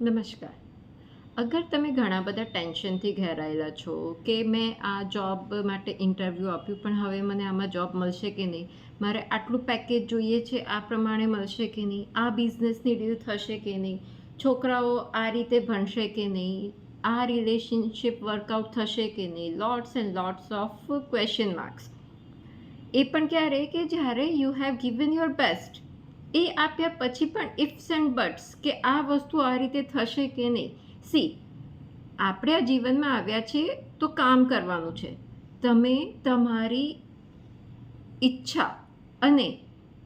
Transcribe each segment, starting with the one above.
નમસ્કાર. અગર તમે ઘણા બધા ટેન્શનથી ઘેરાયેલા છો કે મેં આ જોબ માટે ઇન્ટરવ્યૂ આપ્યું, પણ હવે મને આમાં જોબ મળશે કે નહીં? મારે આટલું પેકેજ જોઈએ છે, આ પ્રમાણે મળશે કે નહીં? આ બિઝનેસની ડીલ થશે કે નહીં? છોકરાઓ આ રીતે ભણશે કે નહીં? આ રિલેશનશિપ વર્કઆઉટ થશે કે નહીં? Lots and lots of question marks એ પણ ક્યારે? કે જ્યારે you have given your best એ આપ્યા પછી પણ ઇફ્સ એન્ડ બટ્સ કે આ વસ્તુ આ રીતે થશે કે નહીં. સી, આપણે આ જીવનમાં આવ્યા છીએ તો કામ કરવાનું છે. તમે તમારી ઈચ્છા અને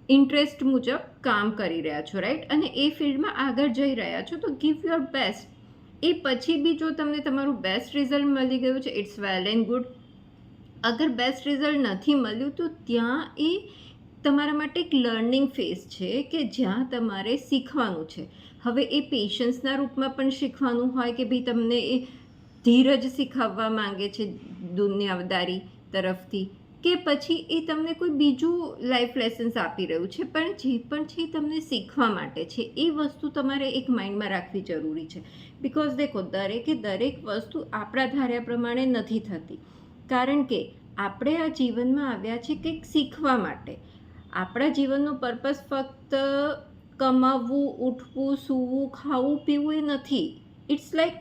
ઇન્ટરેસ્ટ મુજબ કામ કરી રહ્યા છો રાઈટ અને એ ફિલ્ડમાં આગળ જઈ રહ્યા છો, તો ગીવ યોર બેસ્ટ એ પછી બી જો તમને તમારું બેસ્ટ રિઝલ્ટ મળી ગયું છે ઇટ્સ વેલ એન્ડ ગુડ અગર બેસ્ટ રિઝલ્ટ નથી મળ્યું, તો ત્યાં એ તમારા માટે એક લર્નિંગ ફેઝ છે કે જ્યાં તમારે શીખવાનું છે. હવે એ પેશન્સના રૂપમાં પણ શીખવાનું હોય કે ભાઈ તમને એ ધીરજ શીખવવા માંગે છે દુનિયાદારી તરફથી કે પછી એ તમને કોઈ બીજું લાઈફ લેસન્સ આપી રહ્યું છે. પણ જે પણ છે એ તમને શીખવા માટે છે. એ વસ્તુ તમારે એક માઇન્ડમાં રાખવી જરૂરી છે. બિકોઝ દેખો, દરેકે દરેક વસ્તુ આપણા ધાર્યા પ્રમાણે નથી થતી. કારણ કે આપણે આ જીવનમાં આવ્યા છે કંઈક શીખવા માટે. આપણા જીવનનો પર્પસ ફક્ત કમાવવું ઉઠવું, સૂવું, ખાવું, પીવું એ નથી. ઇટ્સ લાઈક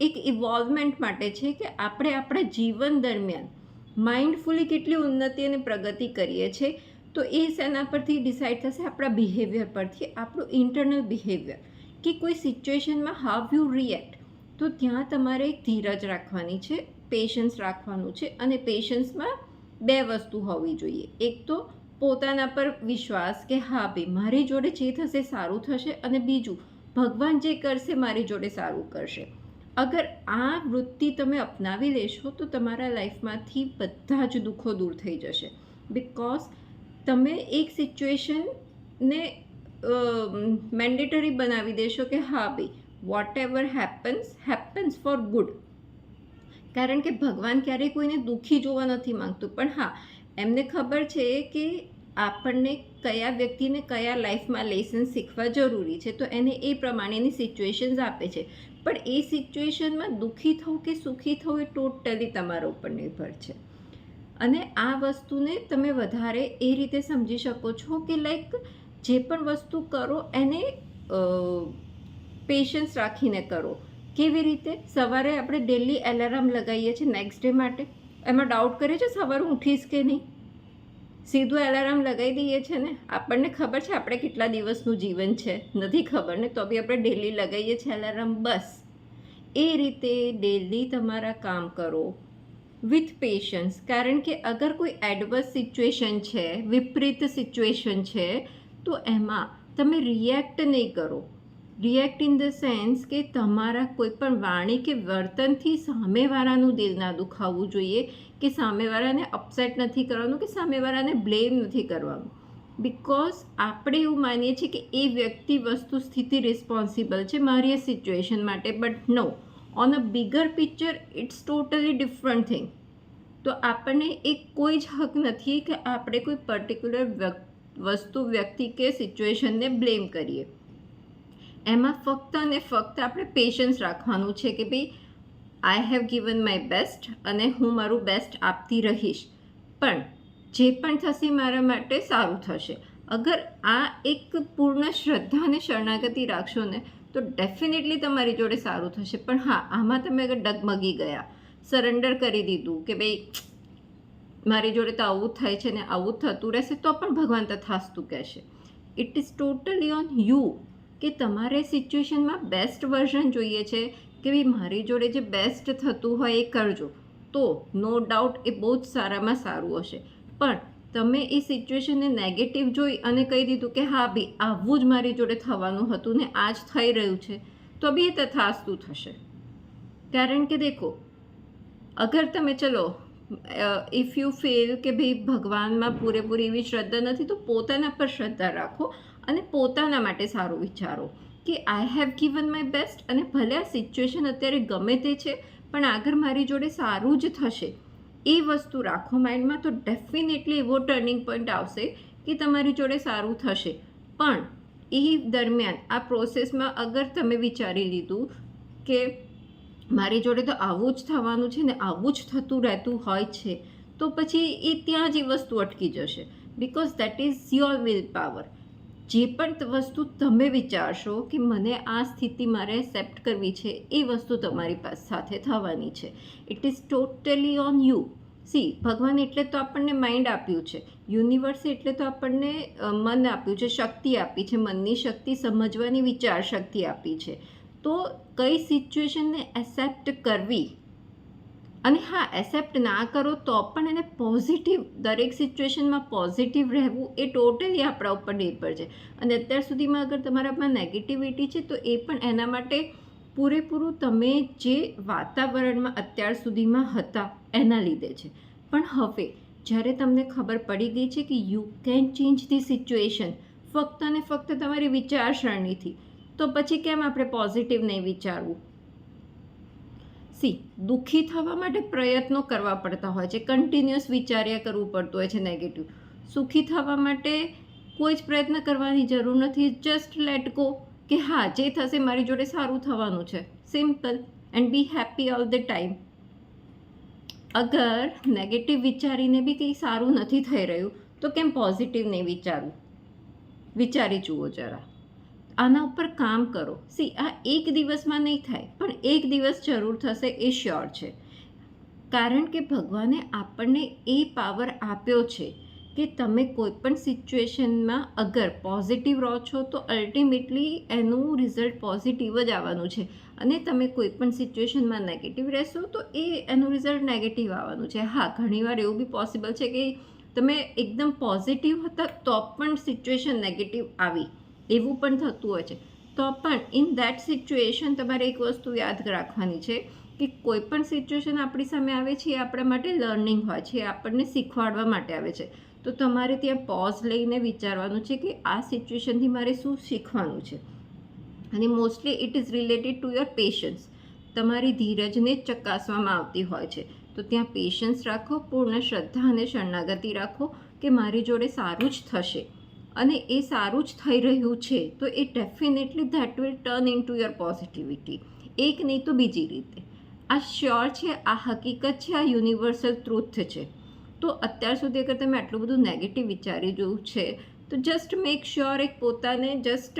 એક ઇવોલ્વમેન્ટ માટે છે કે આપણે આપણા જીવન દરમિયાન માઇન્ડફુલી કેટલી ઉન્નતિ અને પ્રગતિ કરીએ છીએ, તો એ શેના પરથી ડિસાઇડ થશે? આપણા બિહેવિયર પરથી, આપણું ઇન્ટરનલ બિહેવિયર કે કોઈ સિચ્યુએશનમાં હાવ યુ રિએક્ટ તો ત્યાં તમારે એક ધીરજ રાખવાની છે પેશન્સ રાખવાનું છે અને પેશન્સમાં બે વસ્તુ હોવી જોઈએ. એક તો પોતાના પર વિશ્વાસ કે હા ભાઈ, મારી જોડે જે થશે સારું થશે અને બીજું, ભગવાન જે કરશે મારી જોડે સારું કરશે. અગર આ વૃત્તિ તમે અપનાવી લેશો તો તમારા લાઈફમાંથી બધા જ દુઃખો દૂર થઈ જશે. બિકોઝ તમે એક સિચ્યુએશનને મેન્ડેટરી બનાવી દેશો કે હા ભાઈ whatever happens happens for good કારણ કે ભગવાન ક્યારેય કોઈને દુઃખી જોવા નથી માંગતું. પણ હા એમને ખબર છે કે આપણને કયા વ્યક્તિને કયા લાઈફમાં લેસન શીખવા જરૂરી છે, તો એને એ પ્રમાણેની સિચ્યુએશન્સ આપે છે. પણ એ સિચ્યુએશનમાં દુઃખી થવું કે સુખી થવું એ ટોટલી તમારા ઉપર નિર્ભર છે. અને આ વસ્તુને તમે વધારે એ રીતે સમજી શકો છો કે લાઈક જે પણ વસ્તુ કરો એને પેશન્સ રાખીને કરો. કેવી રીતે? સવારે આપણે ડેલી એલાર્મ લગાવીએ છીએ નેક્સ્ટ ડે માટે. એમાં ડાઉટ કરે છે, સવારે ઉઠીશ કે નહીં? સીધું એલાર્મ લગાવી દઈએ છે ને? આપણને ખબર છે આપણે કેટલા દિવસનું જીવન છે? નથી ખબર ને? તો બી આપણે ડેલી લગાવીએ છીએ એલાર્મ બસ. એ રીતે ડેલી તમારા કામ કરો. વિથ પેશન્સ કારણ કે અગર કોઈ એડવર્સ સિચ્યુએશન છે, વિપરીત સિચ્યુએશન છે, તો એમાં તમે રિએક્ટ નહીં કરો. રિએક્ટ ઇન ધ સેન્સ કે તમારા કોઈ પણ વાણી કે વર્તનથી સામેવાળાનું દિલ ના દુખાવવું જોઈએ, કે સામેવાળાને અપસેટ નથી કરવાનું, કે સામેવાળાને બ્લેમ નથી કરવાનું. બિકોઝ આપણે એવું માનીએ છીએ કે એ વ્યક્તિ વસ્તુ સ્થિતિ રિસ્પોન્સિબલ છે મારી એ સિચ્યુએશન માટે but no on a bigger picture it's totally different thing તો આપણને એ કોઈ જ હક નથી કે આપણે કોઈ પર્ટિક્યુલર વસ્તુ, વ્યક્તિ કે સિચ્યુએશનને બ્લેમ કરીએ. એમાં ફક્ત અને ફક્ત આપણે પેશન્સ રાખવાનું છે કે ભાઈ I have given my best અને હું મારું બેસ્ટ આપતી રહીશ. પણ જે પણ થશે મારા માટે સારું થશે. અગર આ એક પૂર્ણ શ્રદ્ધા અને શરણાગતિ રાખશો ને, તો ડેફિનેટલી તમારી જોડે સારું થશે. પણ હા, આમાં તમે અગર ડગમગી ગયા સરેન્ડર કરી દીધું કે ભાઈ, મારી જોડે તો આવું થાય છે ને આવું થતું રહેશે, તો પણ ભગવાન તથાસ્તુ કહેશે. It is totally on you કે તમારે સિચ્યુએશનમાં બેસ્ટ વર્ઝન જોઈએ છે કે ભાઈ મારી જોડે જે બેસ્ટ થતું હોય એ કરજો. તો નો ડાઉટ એ બહુ જ સારામાં સારું હશે. પણ તમે એ સિચ્યુએશનને નેગેટિવ જોઈ અને કહી દીધું કે હા ભાઈ, આવું જ મારી જોડે થવાનું હતું ને આ જ થઈ રહ્યું છે, તો બી એ તથાસ્તું થશે. કારણ કે દેખો, અગર તમે ચલો ઇફ યુ ફીલ કે ભાઈ ભગવાનમાં પૂરેપૂરી એવી શ્રદ્ધા નથી, તો પોતાના પર શ્રદ્ધા રાખો. અને પોતાના માટે સારું વિચારો કે I have given my best અને ભલે આ સિચ્યુએશન અત્યારે ગમે તે છે, પણ આગળ મારી જોડે સારું જ થશે. એ વસ્તુ રાખો માઇન્ડમાં તો ડેફિનેટલી એવો ટર્નિંગ પોઈન્ટ આવશે કે તમારી જોડે સારું થશે. પણ એ દરમિયાન આ પ્રોસેસમાં અગર તમે વિચારી લીધું કે મારી જોડે તો આવું જ થવાનું છે ને આવું જ થતું રહેતું હોય છે, તો પછી એ ત્યાં જ એ વસ્તુ અટકી જશે. Because that is your will power જે પણ વસ્તુ તમે વિચારશો કે મને આ સ્થિતિ મારે એક્સેપ્ટ કરવી છે, એ વસ્તુ તમારી પાસે સાથે થવાની છે. It is totally on you see ભગવાન એટલે તો આપણને માઇન્ડ આપ્યું છે. યુનિવર્સ એટલે તો આપણને મન આપ્યું છે, શક્તિ આપી છે, મનની શક્તિ સમજવાની વિચાર શક્તિ આપી છે. તો કઈ સિચ્યુએશનને એક્સેપ્ટ કરવી અને હા એક્સેપ્ટ ના કરો તો પણ એને પોઝિટિવ દરેક સિચ્યુએશનમાં પોઝિટિવ રહેવું એ ટોટલી આપણા ઉપર નિર્ભર છે. અને અત્યાર સુધીમાં અગર તમારામાં નેગેટિવિટી છે, તો એ પણ એના માટે પૂરેપૂરું તમે જે વાતાવરણમાં અત્યાર સુધીમાં હતા, એના લીધે છે. પણ હવે, જ્યારે તમને ખબર પડી ગઈ છે કે you can change the situation ફક્ત અને ફક્ત તમારી વિચારસરણીથી, તો પછી કેમ આપણે પોઝિટિવ નહીં વિચારવું? સી દુઃખી થવા માટે પ્રયત્નો કરવા પડતા હોય છે. કન્ટિન્યુઅસ વિચાર્યા કરવું પડતું હોય છે નેગેટિવ સુખી થવા માટે કોઈ જ પ્રયત્ન કરવાની જરૂર નથી. જસ્ટ લેટ ગો કે હા, જે થશે મારી જોડે સારું થવાનું છે. Simple and be happy all the time અગર નેગેટિવ વિચારીને બી કંઈ સારું નથી થઈ રહ્યું, તો કેમ પોઝિટિવ નહીં વિચારવું વિચારી જુઓ જરા. આના ઉપર કામ કરો. સી આ એક દિવસમાં નહીં થાય, પણ એક દિવસ જરૂર થશે એ શ્યોર છે. કારણ કે ભગવાને આપણને એ પાવર આપ્યો છે કે તમે કોઈ પણ સિચ્યુએશનમાં અગર પોઝિટિવ રહો છો, તો અલ્ટિમેટલી એનું રિઝલ્ટ પોઝિટિવ જ આવવાનું છે. અને તમે કોઈ પણ સિચ્યુએશનમાં નેગેટિવ રહેશો, તો એ એનું રિઝલ્ટ નેગેટિવ આવવાનું છે. હા, ઘણીવાર એવું બી પોસિબલ છે કે તમે એકદમ પોઝિટિવ હતા, તો પણ સિચ્યુએશન નેગેટિવ આવી. એવું પણ થતું હોય છે. તો પણ ઇન દેટ સિચ્યુએશન તમારે એક વસ્તુ યાદ રાખવાની છે કે કોઈ પણ સિચ્યુએશન આપણી સામે આવે છે એ આપણા માટે લર્નિંગ હોય છે, એ આપણને શીખવાડવા માટે આવે છે. તો તમારે ત્યાં પોઝ લઈને વિચારવાનું છે કે આ સિચ્યુએશનથી મારે શું શીખવાનું છે? અને mostly it is related to your patience તમારી ધીરજને ચકાસવામાં આવતી હોય છે. તો ત્યાં પેશન્સ રાખો, પૂર્ણ શ્રદ્ધા અને શરણાગતિ રાખો કે મારી જોડે સારું જ થશે. અને એ સારું જ થઈ રહ્યું છે, તો એ definitely that will turn into your positivity એક નહીં તો બીજી રીતે. આ શ્યોર છે, આ હકીકત છે, આ યુનિવર્સલ ટ્રુથ છે. તો અત્યાર સુધી અગર તમે આટલું બધું નેગેટિવ વિચારી જોયું છે, તો જસ્ટ મેક શ્યોર એક પોતાને જસ્ટ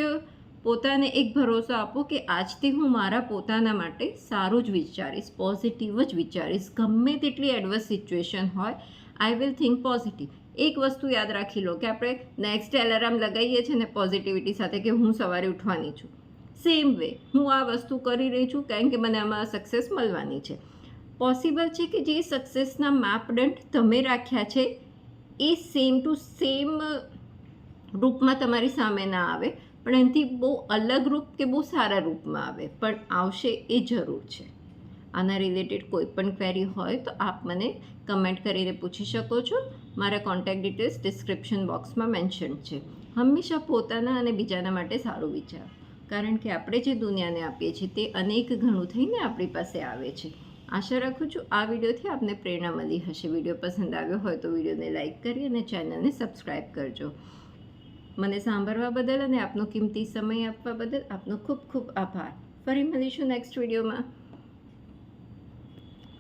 પોતાને એક ભરોસો આપો કે આજથી હું મારા પોતાના માટે સારું જ વિચારીશ પોઝિટિવ જ વિચારીશ. ગમે તેટલી એડવર્સ સિચ્યુએશન હોય આઈ વિલ થિંક પોઝિટિવ એક વસ્તુ યાદ રાખી લો કે આપણે નેક્સ્ટ એલાર્મ લગાવીએ છીએ ને પોઝિટિવિટી સાથે કે હું સવારે ઉઠવાની છું. સેમ વે હું આ વસ્તુ કરી રહી છું કારણ કે મને આમાં સક્સેસ મળવાની છે. પોસિબલ છે કે જે સક્સેસના માપદંડ તમે રાખ્યા છે, એ સેમ ટુ સેમ રૂપમાં તમારી સામે ના આવે, પણ એનાથી બહુ અલગ રૂપ કે બહુ સારા રૂપમાં આવે, પણ આવશે એ જરૂર છે. આના રિલેટેડ કોઈ પણ ક્વેરી હોય તો આપ મને કમેન્ટ કરીને પૂછી શકો છો. મારા કોન્ટેક્ટ ડિટેલ્સ ડિસ્ક્રિપ્શન બોક્સમાં મેન્શન છે. હંમેશા પોતાના અને બીજાના માટે સારું વિચાર. કારણ કે આપણે જે દુનિયાને આપીએ છીએ તે અનેક ઘણું થઈને આપણી પાસે આવે છે. આશા રાખું છું આ વિડીયોથી આપને પ્રેરણા મળી હશે. વીડિયો પસંદ આવ્યો હોય તો વિડીયોને લાઇક કરી અને ચેનલને સબસ્ક્રાઈબ કરજો. મને સાંભળવા બદલ અને આપનો કિંમતી સમય આપવા બદલ આપનો ખૂબ ખૂબ આભાર. ફરી મળીશું નેક્સ્ટ વિડીયોમાં.